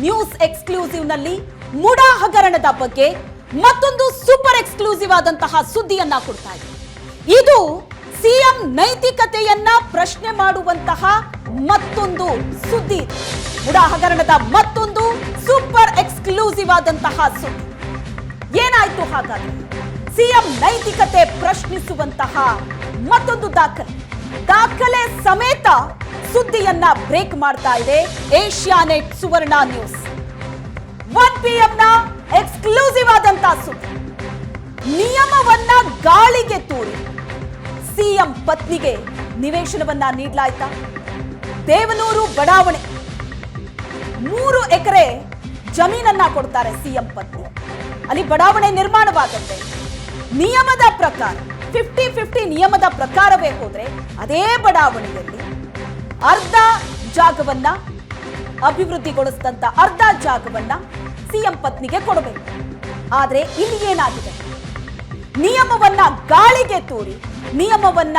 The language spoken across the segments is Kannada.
ನ್ಯೂಸ್ ಎಕ್ಸ್ಕ್ಲೂಸಿವ್ನಲ್ಲಿ ಮುಡಾ ಹಗರಣದ ಬಗ್ಗೆ ಮತ್ತೊಂದು ಸೂಪರ್ ಎಕ್ಸ್ಕ್ಲೂಸಿವ್ ಆದಂತಹ ಸುದ್ದಿಯನ್ನ ಕೊಡ್ತಾ ಇದೆ. ಇದು ಸಿಎಂ ನೈತಿಕತೆಯನ್ನ ಪ್ರಶ್ನೆ ಮಾಡುವಂತಹ ಮತ್ತೊಂದು ಸುದ್ದಿ. ಮುಡಾ ಹಗರಣದ ಮತ್ತೊಂದು ಸೂಪರ್ ಎಕ್ಸ್ಕ್ಲೂಸಿವ್ ಆದಂತಹ ಸುದ್ದಿ. ಏನಾಯ್ತು ಹಾಗಾದ್ರೆ? ಸಿಎಂ ನೈತಿಕತೆ ಪ್ರಶ್ನಿಸುವಂತಹ ಮತ್ತೊಂದು ದಾಖಲೆ. ದಾಖಲೆ ಸಮೇತ ಸುದ್ದಿಯನ್ನ ಬ್ರೇಕ್ ಮಾಡ್ತಾ ಇದೆ Asianet Suvarna news. One P ನ ಎಕ್ಸ್ಕ್ಲೂಸಿವ್ ಆದಂತಹ ಸುದ್ದಿ. ನಿಯಮವನ್ನ ಗಾಳಿಗೆ ತೂರಿ. ಸಿಎಂ ಪತ್ನಿಗೆ ನಿವೇಶನವನ್ನ ನೀಡಲಾಯ್ತಾ? ದೇವನೂರು ಬಡಾವಣೆ. ಮೂರು ಎಕರೆ ಜಮೀನನ್ನ ಕೊಡ್ತಾರೆ ಸಿಎಂ ಪತ್ನಿ. ಅಲ್ಲಿ ಬಡಾವಣೆ ನಿರ್ಮಾಣವಾಗುತ್ತೆ. ನಿಯಮದ ಪ್ರಕಾರ ಫಿಫ್ಟಿ ಫಿಫ್ಟಿ ನಿಯಮದ ಪ್ರಕಾರವೇ ಹೋದ್ರೆ, ಅದೇ ಬಡಾವಣೆಯಲ್ಲಿ ಅರ್ಧ ಜಾಗವನ್ನ ಅಭಿವೃದ್ಧಿಗೊಳಿಸಿದಂತ ಅರ್ಧ ಜಾಗವನ್ನ ಸಿಎಂ ಪತ್ನಿಗೆ ಕೊಡಬೇಕು. ಆದ್ರೆ ಇಲ್ಲಿ ಏನಾಗಿದೆ? ನಿಯಮವನ್ನ ಗಾಳಿಗೆ ತೂರಿ, ನಿಯಮವನ್ನ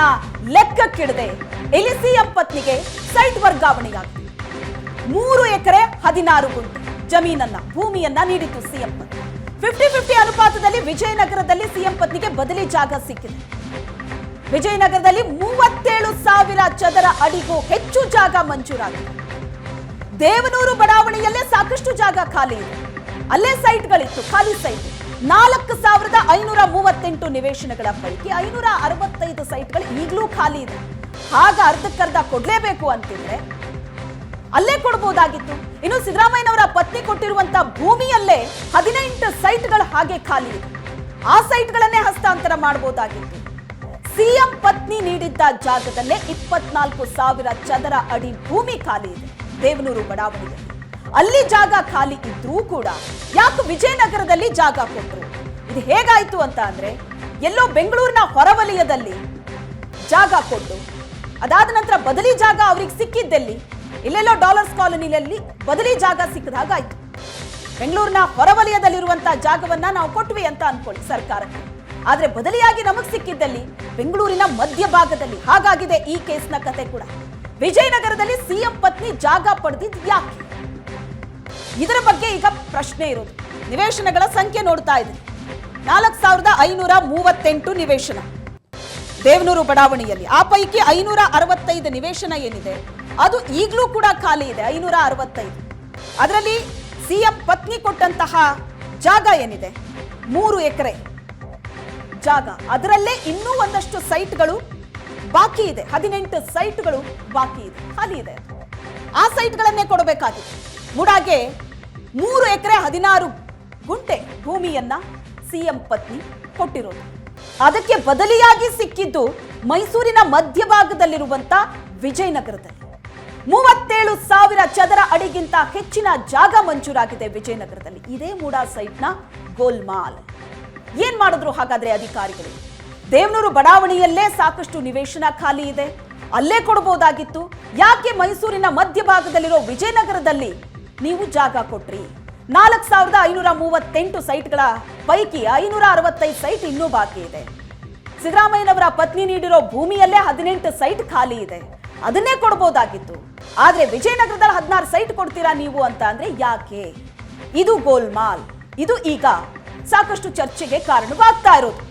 ಲೆಕ್ಕಕ್ಕಿಡದೆ ಇಲ್ಲಿ ಸಿಎಂ ಪತ್ನಿಗೆ ಸೈಟ್ ವರ್ಗಾವಣೆಯಾಗಿದೆ. ಮೂರು ಎಕರೆ ಹದಿನಾರು ಗುಂಟೆ ಜಮೀನನ್ನ, ಭೂಮಿಯನ್ನ ನೀಡಿತು ಸಿಎಂ ಪತ್ನಿ. ಫಿಫ್ಟಿ ಫಿಫ್ಟಿ ಅನುಪಾತದಲ್ಲಿ ವಿಜಯನಗರದಲ್ಲಿ ಸಿಎಂ ಪತ್ನಿಗೆ ಬದಲಿ ಜಾಗ ಸಿಕ್ಕಿದೆ. ವಿಜಯನಗರದಲ್ಲಿ ಮೂವತ್ತೇಳು ಸಾವಿರ ಚದರ ಅಡಿಗೂ ಹೆಚ್ಚು ಜಾಗ ಮಂಜೂರಾಗಿದೆ. ದೇವನೂರು ಬಡಾವಣೆಯಲ್ಲೇ ಸಾಕಷ್ಟು ಜಾಗ ಖಾಲಿ ಇದೆ. ಅಲ್ಲೇ ಸೈಟ್ಗಳಿತ್ತು, ಖಾಲಿ ಸೈಟ್. ನಾಲ್ಕು ಸಾವಿರದ ಐನೂರ ಮೂವತ್ತೆಂಟು ನಿವೇಶನಗಳ ಪೈಕಿ ಐನೂರ ಅರವತ್ತೈದು ಸೈಟ್ಗಳು ಈಗಲೂ ಖಾಲಿ ಇದೆ. ಆಗ ಅರ್ಧಕ್ಕರ್ಧ ಕೊಡಲೇಬೇಕು ಅಂತಿದ್ರೆ ಅಲ್ಲೇ ಕೊಡಬಹುದಾಗಿತ್ತು ಇನ್ನು ಸಿದ್ದರಾಮಯ್ಯನವರ ಪತ್ನಿ ಕೊಟ್ಟಿರುವಂತ ಭೂಮಿಯಲ್ಲೇ ಹದಿನೆಂಟು ಸೈಟ್ಗಳು ಹಾಗೆ ಖಾಲಿ ಇದೆ. ಆ ಸೈಟ್ಗಳನ್ನೇ ಹಸ್ತಾಂತರ ಮಾಡಬಹುದಾಗಿತ್ತು ಸಿಎಂ ಪತ್ನಿ ನೀಡಿದ್ದ ಜಾಗದಲ್ಲೇ ಇಪ್ಪತ್ನಾಲ್ಕು ಸಾವಿರ ಚದರ ಅಡಿ ಭೂಮಿ ಖಾಲಿ ಇದೆ. ದೇವನೂರು ಬಡಾವಣೆಯಲ್ಲಿ. ಅಲ್ಲಿ ಜಾಗ ಖಾಲಿ ಇದ್ರೂ ಕೂಡ ಯಾಕೆ ವಿಜಯನಗರದಲ್ಲಿ ಜಾಗ ಕೊಟ್ಟರು ಇದು ಹೇಗಾಯ್ತು ಅಂತ ಅಂದ್ರೆ, ಎಲ್ಲೋ ಬೆಂಗಳೂರಿನ ಹೊರವಲಯದಲ್ಲಿ ಜಾಗ ಕೊಟ್ಟು, ಅದಾದ ನಂತರ ಬದಲಿ ಜಾಗ ಅವ್ರಿಗೆ ಸಿಕ್ಕಿದ್ದೆಲ್ಲಿ, ಇಲ್ಲೆಲ್ಲೋ ಡಾಲರ್ಸ್ ಕಾಲೋನಿಯಲ್ಲಿ ಬದಲಿ ಜಾಗ ಸಿಕ್ಕದಾಗಾಯ್ತು ಬೆಂಗಳೂರಿನ ಹೊರವಲಯದಲ್ಲಿರುವಂತಹ ಜಾಗವನ್ನ ನಾವು ಕೊಟ್ವಿ ಅಂತ ಅನ್ಕೊಳ್ಳಿ ಸರ್ಕಾರಕ್ಕೆ. ಆದ್ರೆ ಬದಲಿಯಾಗಿ ನಮಗೆ ಸಿಕ್ಕಿದ್ದಲ್ಲಿ ಬೆಂಗಳೂರಿನ ಮಧ್ಯಭಾಗದಲ್ಲಿ ಹಾಗಾಗಿದೆ ಈ ಕೇಸ್ನ ಕತೆ ಕೂಡ. ವಿಜಯನಗರದಲ್ಲಿ ಸಿಎಂ ಪತ್ನಿ ಜಾಗ ಪಡೆದಿದ್ ಯಾಕೆ? ಇದರ ಬಗ್ಗೆ ಈಗ ಪ್ರಶ್ನೆ ಇರೋದು. ನಿವೇಶನಗಳ ಸಂಖ್ಯೆ ನೋಡ್ತಾ ಇದ್ದೀನಿ ನಾಲ್ಕು ಸಾವಿರದ ಐನೂರ ಮೂವತ್ತೆಂಟು ನಿವೇಶನ. ದೇವನೂರು ಬಡಾವಣೆಯಲ್ಲಿ ಆ ಪೈಕಿ ಐನೂರ ಅರವತ್ತೈದು ನಿವೇಶನ ಏನಿದೆ? ಅದು ಈಗಲೂ ಕೂಡ ಖಾಲಿ ಇದೆ, ಐನೂರ ಅರವತ್ತೈದು. ಅದರಲ್ಲಿ ಸಿಎಂ ಪತ್ನಿ ಕೊಟ್ಟಂತಹ ಜಾಗ ಏನಿದೆ? ಮೂರು ಎಕರೆ. ಜಾಗ. ಅದರಲ್ಲೇ ಇನ್ನೂ ಒಂದಷ್ಟು ಸೈಟ್ಗಳು ಬಾಕಿ ಇದೆ. ಹದಿನೆಂಟು ಸೈಟ್ಗಳು ಬಾಕಿ ಇದೆ. ಖಾಲಿ ಇದೆ. ಆ ಸೈಟ್ಗಳನ್ನೇ ಕೊಡಬೇಕಾಗಿತ್ತು ಮುಡಾಗೆ ಮೂರು ಎಕರೆ ಹದಿನಾರು ಗುಂಟೆ ಭೂಮಿಯನ್ನ ಸಿಎಂ ಪತ್ನಿ ಕೊಟ್ಟಿರೋದು. ಅದಕ್ಕೆ ಬದಲಿಯಾಗಿ ಸಿಕ್ಕಿದ್ದು ಮೈಸೂರಿನ ಮಧ್ಯಭಾಗದಲ್ಲಿರುವಂತ ವಿಜಯನಗರದಲ್ಲಿ. ಮೂವತ್ತೇಳು ಸಾವಿರ ಚದರ ಅಡಿಗಿಂತ ಹೆಚ್ಚಿನ ಜಾಗ ಮಂಜೂರಾಗಿದೆ ವಿಜಯನಗರದಲ್ಲಿ. ಇದೇ ಮೂಡಾ ಸೈಟ್ನ ಗೋಲ್ಮಾಲ್. ಏನ್ ಮಾಡಿದ್ರು ಹಾಗಾದ್ರೆ ಅಧಿಕಾರಿಗಳು? ದೇವನೂರು ಬಡಾವಣೆಯಲ್ಲೇ ಸಾಕಷ್ಟು ನಿವೇಶನ ಖಾಲಿ ಇದೆ. ಅಲ್ಲೇ ಕೊಡಬಹುದಾಗಿತ್ತು ಯಾಕೆ ಮೈಸೂರಿನ ಮಧ್ಯಭಾಗದಲ್ಲಿರೋ ವಿಜಯನಗರದಲ್ಲಿ ನೀವು ಜಾಗ ಕೊಟ್ರಿ? ನಾಲ್ಕು ಸಾವಿರದ ಐನೂರ ಮೂವತ್ತೆಂಟು ಸೈಟ್ಗಳ ಪೈಕಿ ಐನೂರ ಅರವತ್ತೈದು ಸೈಟ್ ಇನ್ನೂ ಬಾಕಿ ಇದೆ. ಸಿದ್ದರಾಮಯ್ಯನವರ ಪತ್ನಿ ನೀಡಿರೋ ಭೂಮಿಯಲ್ಲೇ ಹದಿನೆಂಟು ಸೈಟ್ ಖಾಲಿ ಇದೆ. ಅದನ್ನೇ ಕೊಡಬಹುದಾಗಿತ್ತು ಆದ್ರೆ ವಿಜಯನಗರದಲ್ಲಿ ಹದಿನಾರು ಸೈಟ್ ಕೊಡ್ತೀರಾ ನೀವು ಅಂತ ಅಂದ್ರೆ ಯಾಕೆ? ಇದು ಗೋಲ್ಮಾಲ್. ಇದು ಈಗ ಸಾಕಷ್ಟು ಚರ್ಚೆಗೆ ಕಾರಣವಾಗ್ತಾ ಇರೋದು.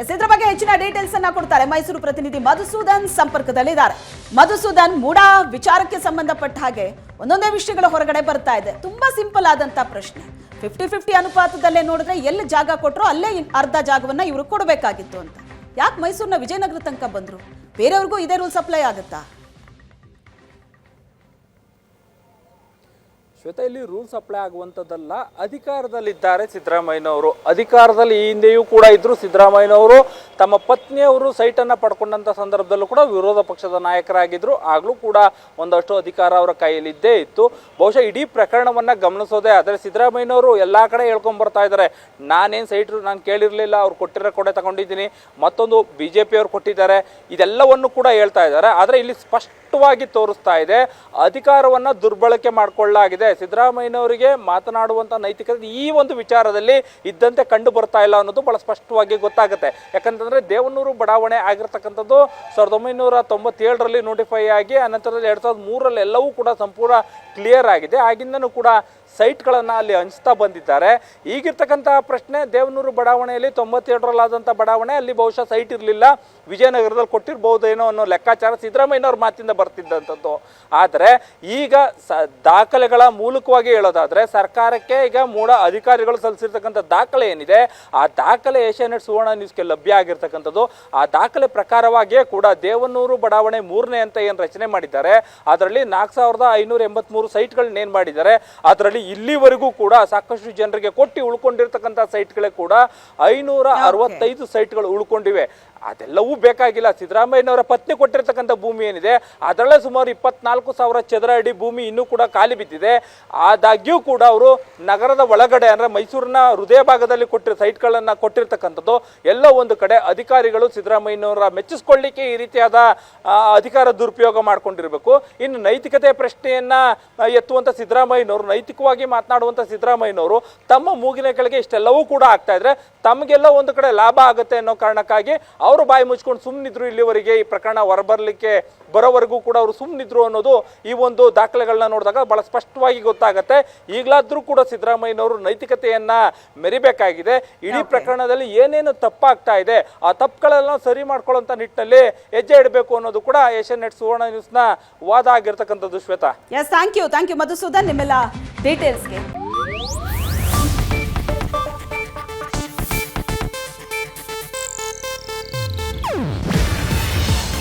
ಎಸ್, ಇದ್ರ ಬಗ್ಗೆ ಹೆಚ್ಚಿನ ಡೀಟೇಲ್ಸ್ ಅನ್ನ ಕೊಡ್ತಾರೆ ಮೈಸೂರು ಪ್ರತಿನಿಧಿ ಮಧುಸೂದನ್ ಸಂಪರ್ಕದಲ್ಲಿದ್ದಾರೆ. ಮಧುಸೂದನ್ ಮೂಡಾ ವಿಚಾರಕ್ಕೆ ಸಂಬಂಧಪಟ್ಟ ಹಾಗೆ ಒಂದೊಂದೇ ವಿಷಯಗಳು ಹೊರಗಡೆ ಬರ್ತಾ ಇದೆ. ತುಂಬಾ ಸಿಂಪಲ್ ಆದಂತ ಪ್ರಶ್ನೆ. ಫಿಫ್ಟಿ ಫಿಫ್ಟಿ ಅನುಪಾತದಲ್ಲೇ ನೋಡಿದ್ರೆ ಎಲ್ಲಿ ಜಾಗ ಕೊಟ್ಟರು ಅಲ್ಲೇ ಅರ್ಧ ಜಾಗವನ್ನ ಇವರು ಕೊಡಬೇಕಾಗಿತ್ತು ಅಂತ. ಯಾಕೆ ಮೈಸೂರಿನ ವಿಜಯನಗರ ತನಕ ಬಂದ್ರು? ಬೇರೆಯವ್ರಿಗೂ ಇದೇ ರೂಲ್ಸ್ ಅಪ್ಲೈ ಆಗುತ್ತಾ? ಶ್ವೇತಾ ಇಲ್ಲಿ ರೂಲ್ಸ್ ಅಪ್ಲೈ ಆಗುವಂಥದ್ದಲ್ಲ ಅಧಿಕಾರದಲ್ಲಿದ್ದಾರೆ ಸಿದ್ದರಾಮಯ್ಯನವರು. ಅಧಿಕಾರದಲ್ಲಿ ಈ ಹಿಂದೆಯೂ ಕೂಡ ಇದ್ರು ಸಿದ್ದರಾಮಯ್ಯನವರು. ತಮ್ಮ ಪತ್ನಿಯವರು ಸೈಟನ್ನು ಪಡ್ಕೊಂಡಂಥ ಸಂದರ್ಭದಲ್ಲೂ ಕೂಡ ವಿರೋಧ ಪಕ್ಷದ ನಾಯಕರಾಗಿದ್ದರು ಆಗಲೂ ಕೂಡ ಒಂದಷ್ಟು ಅಧಿಕಾರ ಅವರ ಕೈಯಲ್ಲಿದ್ದೇ ಇತ್ತು. ಬಹುಶಃ ಇಡೀ ಪ್ರಕರಣವನ್ನು ಗಮನಿಸೋದೇ ಆದರೆ ಸಿದ್ದರಾಮಯ್ಯನವರು ಎಲ್ಲ ಕಡೆ ಹೇಳ್ಕೊಂಬರ್ತಾ ಇದ್ದಾರೆ. ನಾನೇನು ಸೈಟ್ರು ನಾನು ಕೇಳಿರಲಿಲ್ಲ, ಅವ್ರು ಕೊಟ್ಟಿರೋ ಕೊಡೆ ತಗೊಂಡಿದ್ದೀನಿ, ಮತ್ತೊಂದು ಬಿ ಜೆ ಪಿಯವರು ಕೊಟ್ಟಿದ್ದಾರೆ, ಇದೆಲ್ಲವನ್ನು ಕೂಡ ಹೇಳ್ತಾ ಇದ್ದಾರೆ. ಆದರೆ ಇಲ್ಲಿ ಸ್ಪಷ್ಟ ಸ್ಪಷ್ಟವಾಗಿ ತೋರಿಸ್ತಾ ಇದೆ, ಅಧಿಕಾರವನ್ನು ದುರ್ಬಳಕೆ ಮಾಡಿಕೊಳ್ಳಲಾಗಿದೆ. ಸಿದ್ದರಾಮಯ್ಯನವರಿಗೆ ಮಾತನಾಡುವಂಥ ನೈತಿಕತೆ ಈ ಒಂದು ವಿಚಾರದಲ್ಲಿ ಇದ್ದಂತೆ ಕಂಡು ಬರ್ತಾ ಇಲ್ಲ ಅನ್ನೋದು ಬಹಳ ಸ್ಪಷ್ಟವಾಗಿ ಗೊತ್ತಾಗುತ್ತೆ. ಯಾಕಂತಂದ್ರೆ ದೇವನೂರು ಬಡಾವಣೆ ಆಗಿರ್ತಕ್ಕಂಥದ್ದು ಸಾವಿರದ ಒಂಬೈನೂರ ತೊಂಬತ್ತೇಳರಲ್ಲಿ ನೋಟಿಫೈ ಆಗಿ ಅನಂತರದಲ್ಲಿ ಎರಡ್ ಸಾವಿರದ ಮೂರರಲ್ಲಿ ಎಲ್ಲವೂ ಕೂಡ ಸಂಪೂರ್ಣ ಕ್ಲಿಯರ್ ಆಗಿದೆ. ಆಗಿಂದನೂ ಕೂಡ ಸೈಟ್ಗಳನ್ನು ಅಲ್ಲಿ ಹಂಚ್ತಾ ಬಂದಿದ್ದಾರೆ. ಈಗಿರ್ತಕ್ಕಂತಹ ಪ್ರಶ್ನೆ, ದೇವನೂರು ಬಡಾವಣೆಯಲ್ಲಿ ತೊಂಬತ್ತೇಳರಲ್ಲಾದಂಥ ಬಡಾವಣೆ, ಅಲ್ಲಿ ಬಹುಶಃ ಸೈಟ್ ಇರಲಿಲ್ಲ. ವಿಜಯನಗರದಲ್ಲಿ ಕೊಟ್ಟಿರ್ಬೋದೇನೋ ಅನ್ನೋ ಲೆಕ್ಕಾಚಾರ ಸಿದ್ದರಾಮಯ್ಯನವ್ರ ಮಾತಿಂದ ಬರ್ತಿದ್ದಂಥದ್ದು. ಆದರೆ ಈಗ ಸ, ದಾಖಲೆಗಳ ಮೂಲಕವಾಗಿ ಹೇಳೋದಾದರೆ, ಸರ್ಕಾರಕ್ಕೆ ಈಗ ಮೂಡ ಅಧಿಕಾರಿಗಳು ಸಲ್ಲಿಸಿರ್ತಕ್ಕಂಥ ದಾಖಲೆ ಏನಿದೆ, ಆ ದಾಖಲೆ ಏಷ್ಯಾನೆಟ್ ಸುವರ್ಣ ನ್ಯೂಸ್ಗೆ ಲಭ್ಯ ಆಗಿರ್ತಕ್ಕಂಥದ್ದು ಆ ದಾಖಲೆ ಪ್ರಕಾರವಾಗಿಯೇ ಕೂಡ ದೇವನೂರು ಬಡಾವಣೆ ಮೂರನೇ ಅಂತ ಏನು ರಚನೆ ಮಾಡಿದ್ದಾರೆ. ಅದರಲ್ಲಿ ನಾಲ್ಕು ಸಾವಿರದ ಐನೂರ ಎಂಬತ್ಮೂರು ಸೈಟ್ಗಳನ್ನ ಏನು ಮಾಡಿದ್ದಾರೆ. ಅದರಲ್ಲಿ ಇಲ್ಲಿವರೆಗೂ ಕೂಡ ಸಾಕಷ್ಟು ಜನರಿಗೆ ಕೊಟ್ಟು ಉಳ್ಕೊಂಡಿರ್ತಕ್ಕಂಥ ಸೈಟ್ಗಳೇ ಕೂಡ ಐನೂರ ಅರವತ್ತೈದು ಸೈಟ್ಗಳು ಉಳ್ಕೊಂಡಿವೆ. ಅದೆಲ್ಲವೂ ಬೇಕಾಗಿಲ್ಲ. ಸಿದ್ದರಾಮಯ್ಯನವರ ಪತ್ನಿ ಕೊಟ್ಟಿರ್ತಕ್ಕಂಥ ಭೂಮಿ ಏನಿದೆ, ಅದರಲ್ಲೇ ಸುಮಾರು ಇಪ್ಪತ್ನಾಲ್ಕು ಸಾವಿರ ಚದರ ಅಡಿ ಭೂಮಿ ಇನ್ನೂ ಕೂಡ ಖಾಲಿ ಬಿದ್ದಿದೆ. ಆದಾಗ್ಯೂ ಕೂಡ ಅವರು ನಗರದ ಒಳಗಡೆ ಅಂದರೆ ಮೈಸೂರಿನ ಹೃದಯ ಭಾಗದಲ್ಲಿ ಕೊಟ್ಟಿರೋ ಸೈಟ್ಗಳನ್ನು ಕೊಟ್ಟಿರ್ತಕ್ಕಂಥದ್ದು, ಎಲ್ಲ ಒಂದು ಕಡೆ ಅಧಿಕಾರಿಗಳು ಸಿದ್ದರಾಮಯ್ಯನವರ ಮೆಚ್ಚಿಸ್ಕೊಳ್ಳಿಕ್ಕೆ ಈ ರೀತಿಯಾದ ಅಧಿಕಾರ ದುರುಪಯೋಗ ಮಾಡ್ಕೊಂಡಿರಬೇಕು. ಇನ್ನು ನೈತಿಕತೆ ಪ್ರಶ್ನೆಯನ್ನು ಎತ್ತುವಂಥ ಸಿದ್ದರಾಮಯ್ಯನವರು, ನೈತಿಕವಾಗಿ ಮಾತನಾಡುವಂಥ ಸಿದ್ದರಾಮಯ್ಯನವರು ತಮ್ಮ ಮೂಗಿನ ಕೆಳಗೆ ಇಷ್ಟೆಲ್ಲವೂ ಕೂಡ ಆಗ್ತಾ ಇದ್ರೆ ತಮಗೆಲ್ಲ ಒಂದು ಕಡೆ ಲಾಭ ಆಗುತ್ತೆ ಅನ್ನೋ ಕಾರಣಕ್ಕಾಗಿ ಅವರು ಬಾಯಿ ಮುಚ್ಕೊಂಡು ಸುಮ್ಮನಿದ್ರು ಇಲ್ಲಿವರೆಗೆ ಈ ಪ್ರಕರಣ ಹೊರಬರಲಿಕ್ಕೆ ಬರೋವರೆಗೂ ಕೂಡ ಅವರು ಸುಮ್ಮನಿದ್ರು ಅನ್ನೋದು ಈ ಒಂದು ದಾಖಲೆಗಳನ್ನ ನೋಡಿದಾಗ ಬಹಳ ಸ್ಪಷ್ಟವಾಗಿ ಗೊತ್ತಾಗುತ್ತೆ. ಈಗಲಾದರೂ ಕೂಡ ಸಿದ್ದರಾಮಯ್ಯನವರು ನೈತಿಕತೆಯನ್ನ ಮೆರಿಬೇಕಾಗಿದೆ. ಇಡೀ ಪ್ರಕರಣದಲ್ಲಿ ಏನೇನು ತಪ್ಪಾಗ್ತಾ ಇದೆ ಆ ತಪ್ಪುಗಳೆಲ್ಲ ಸರಿ ಮಾಡ್ಕೊಳ್ಳೋಂಥ ನಿಟ್ಟಿನಲ್ಲಿ ಹೆಜ್ಜೆ ಇಡಬೇಕು ಅನ್ನೋದು ಕೂಡ ಏಷ್ಯನ್ ನೆಟ್ ಸುವರ್ಣ ನ್ಯೂಸ್ನ ವಾದ ಆಗಿರ್ತಕ್ಕಂಥದ್ದು Shweta. Yes thank you thank you Madhusudan. ನಿಮ್ಮೆಲ್ಲ ಡೀಟೇಲ್ಸ್ಗೆ